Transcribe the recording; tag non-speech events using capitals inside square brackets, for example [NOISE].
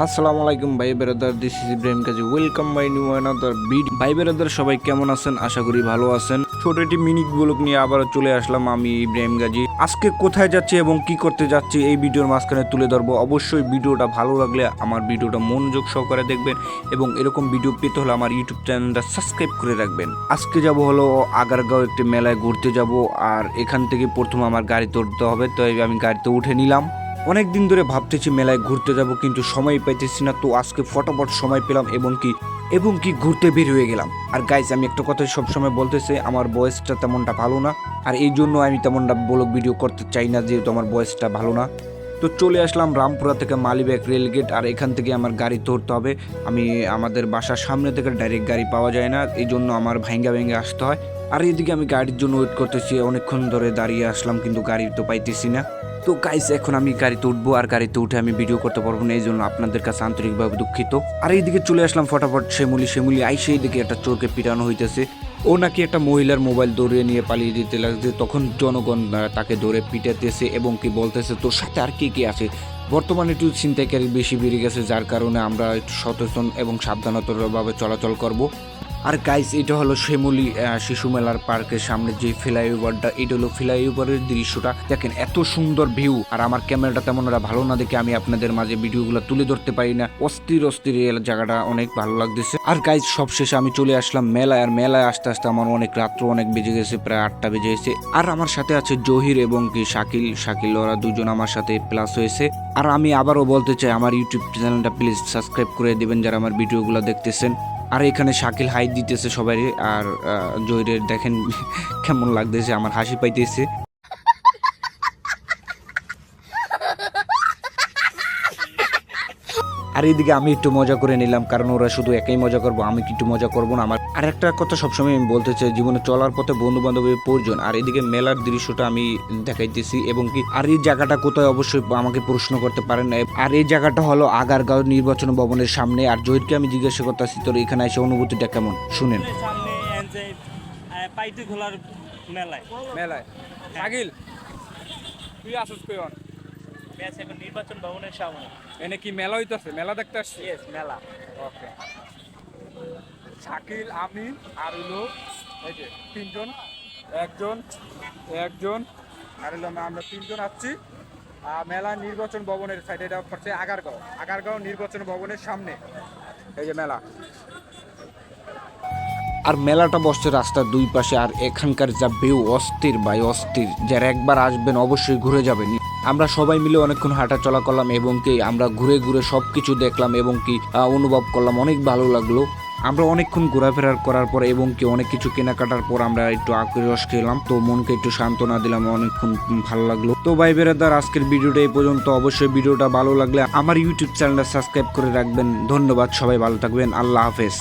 আসসালামু আলাইকুম, ভাই বেরাদার this is Ibrahim Kazi welcome by new another bid ভাই বেরাদার, সবাই কেমন আছেন? আশা করি ভালো আছেন। ছোট একটি মিনিট ব্লগ নিয়ে আবারও চলে আসলাম আমি ইব্রাহিম গাজী আজকে কোথায় যাচ্ছি এবং কি করতে যাচ্ছি এই ভিডিওর মাঝখানে তুলে ধরবো। অবশ্যই ভিডিওটা ভালো লাগলে আমার ভিডিওটা মনোযোগ সহকারে দেখবেন এবং এরকম ভিডিও পেতে হলে আমার ইউটিউব চ্যানেলটা সাবস্ক্রাইব করে রাখবেন। আজকে যাব হলো আগারগাঁও একটি মেলায় ঘুরতে যাব, আর এখান থেকে প্রথম আমার গাড়ি তুলতে হবে, তো আমি গাড়িতে উঠে নিলাম। অনেক দিন ধরে ভাবতেছি মেলায় ঘুরতে যাব, কিন্তু সময় পাইতেছি না, তো আজকে ফটাফট সময় পেলাম এবং কি এবং কি ঘুরতে বের হয়ে গেলাম। আর গাইস আমি একটা কথা সবসময় বলতেছি, আমার বয়সটা তেমনটা ভালো না, আর এই জন্য আমি তেমনটা ব্লগ ভিডিও করতে চাই না, যেহেতু আমার বয়সটা ভালো না। তো চলে আসলাম রামপুরা থেকে মালিবাগ রেলগেট আর এখান থেকে আমার গাড়ি ধরতে হবে। আমি আমাদের বাসার সামনে থেকে ডাইরেক্ট গাড়ি পাওয়া যায় না, এই জন্য আমার ভাঙ্গা ভেঙে আসতে হয়। আর এদিকে আমি গাড়ির জন্য ওয়েট করতেছি, অনেকক্ষণ ধরে দাঁড়িয়ে আসলাম, কিন্তু গাড়ি তো পাইতেছি না। তো গাইস এখন আমি গাড়িতে উঠবো আর গাড়িতে উঠে আমি ভিডিও করতে পারব না এই জন্য আপনাদের কাছে আন্তরিকভাবে দুঃখিত। আর এইদিকে চলে আসলাম ফটাফট শ্যামুলি শ্যামুলি আইসে এইদিকে একটা চোরকে পিটানো হইতেছে। ও নাকি একটা মহিলার মোবাইল দৌড়িয়ে নিয়ে পালিয়ে দিতে লাগছে। তখন জনগণ তাকে ধরে পিটাতেছে এবং কি বলতেছে, তোর সাথে আর কে কে আছে? বর্তমানে একটু ছিনতাইকারী বেশি বেড়ে গেছে, যার কারণে আমরা একটু সচেতন এবং সাবধানতাভাবে চলাচল করব। আর গাইস এটা হলো শ্যামলী শিশু মেলার পার্কের সামনে যে ফ্লাইওভারটা এটা হলো ফ্লাইওভারের দৃশ্যটা। দেখেন, এত সুন্দর ভিউ আর আমার ক্যামেরাটা তেমন একটা ভালো না দেখে আমি আপনাদের মাঝে ভিডিওগুলো তুলে ধরতে পারি না। অস্থির অস্থির জায়গাটা অনেক ভালো লাগতেছে। আর গাইস সবশেষে আমি চলে আসলাম মেলায়। আর মেলায় আসতে আসতে আমার অনেক রাত্র অনেক বেজে গেছে, প্রায় আটটা বেজে গেছে। আর আমার সাথে আছে জহির এবং কি শাকিল। শাকিল, ওরা দুজন আমার সাথে প্লাস হয়েছে। আর আমি আবারও বলতে চাই, আমার ইউটিউব চ্যানেলটা প্লিজ সাবস্ক্রাইব করে দিবেন যারা আমার ভিডিওগুলো দেখতেছেন। আর এখানে শাকিল হাই দিতেছে সবাই আর আহ, জহিরের দেখেন [LAUGHS] কেমন লাগতেছে আমার হাসি পাইতেছে। আর এইদিকে আমি একটু মজা করে নিলাম কারণ ওরা শুধু একাই মজা করব আমি কি একটু মজা করব না? আমার আর একটা কথা সবসময় আমি বলতে চাই জীবনে চলার পথে বন্ধু বান্ধবের প্রয়োজন। আর এদিকে মেলার দৃশ্যটা আমি দেখাইতেছি এবং কি আর এই জায়গাটা কোথায় অবশ্যই আমাকে প্রশ্ন করতে পারেন আর এই জায়গাটা হলো আগারগাঁও নির্বাচন ভবনের সামনে। আর জহিরকে আমি জিজ্ঞাসা করতেছি তোর এখানে এসে অনুভূতিটা কেমন? শুনেন। খোলার মেলায়। মেলায়। শাকিল তুই আসুস কইন ম্যাচ এখন নির্বাচন ভবনের সামনে। এনে কি মেলা হইতাছে? মেলা দেখতে আসছি? ইয়েস মেলা। ওকে শাকিল আমি আর হলো এই যে তিনজন একজন একজন। আর হলো আমরা- তিনজন আসছি মেলা নির্বাচন ভবনের সাইডে এটা পড়ছে আগারগাঁও। আগারগাঁও নির্বাচন ভবনের সামনে। এই যে মেলা। আর মেলাটা বসছে রাস্তার দুই পাশে আর এখানকার যা বেউ অস্থির ভাই অস্থির। যারা একবার আসবেন অবশ্যই ঘুরে যাবেন। আমরা সবাই মিলে অনেকক্ষণ হাঁটা চলা করলাম এবং কি আমরা ঘুরে ঘুরে সব কিছু দেখলাম এবং কি অনুভব করলাম। অনেক ভালো লাগল। আমরা অনেকক্ষণ ঘোরাফেরা করার পর এবং কি অনেক কিছু কেনাকাটার পর আমরা একটু রস খেলাম। তো মনকে একটু সান্ত্বনা দিলাম, অনেকক্ষণ ভালো লাগল। তো ভাই বেরাদার, আজকের ভিডিওটা এই পর্যন্ত। অবশ্যই ভিডিওটা ভালো লাগলে আমার ইউটিউব চ্যানেলটা সাবস্ক্রাইব করে রাখবেন। ধন্যবাদ, সবাই ভালো থাকবেন। আল্লাহ হাফেজ।